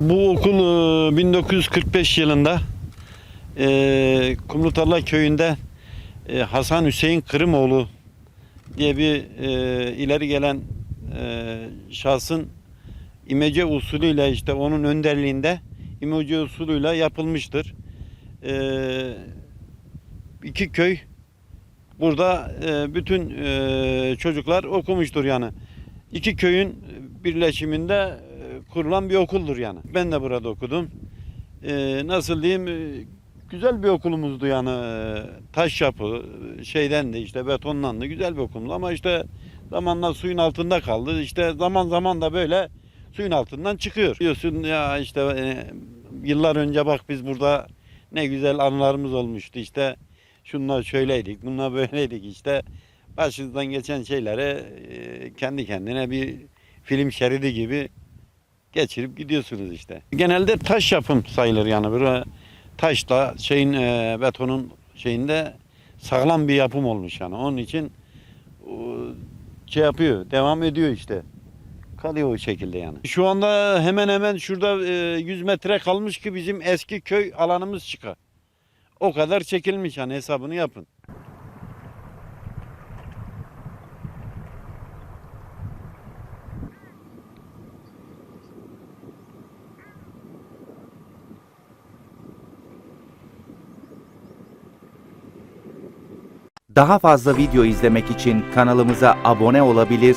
Bu okul e, 1945 yılında e, Kumlutarla köyünde e, Hasan Hüseyin Kırımoğlu diye bir e, ileri gelen e, şahsın imece usulüyle işte onun önderliğinde imece usulüyle yapılmıştır. E, iki köy burada e, bütün e, çocuklar okumuştur yani. İki köyün birleşiminde e, kurulan bir okuldur yani. Ben de burada okudum. E, nasıl diyeyim e, güzel bir okulumuzdu yani. E, taş yapı şeyden de işte betondan da güzel bir okulumdu ama işte zamanla suyun altında kaldı. İşte zaman zaman da böyle suyun altından çıkıyor. Diyorsun ya işte e, yıllar önce bak biz burada ne güzel anılarımız olmuştu işte şunlar şöyleydik, bunlar böyleydik işte. Başınızdan geçen şeylere e, kendi kendine bir film şeridi gibi geçirip gidiyorsunuz işte. Genelde taş yapım sayılır yani. Böyle taşla şeyin betonun şeyinde sağlam bir yapım olmuş yani. Onun için şey yapıyor, devam ediyor işte. Kalıyor o şekilde yani. Şu anda hemen hemen şurada e, 100 metre kalmış ki bizim eski köy alanımız çıkar. O kadar çekilmiş yani hesabını yapın. Daha fazla video izlemek için kanalımıza abone olabilir,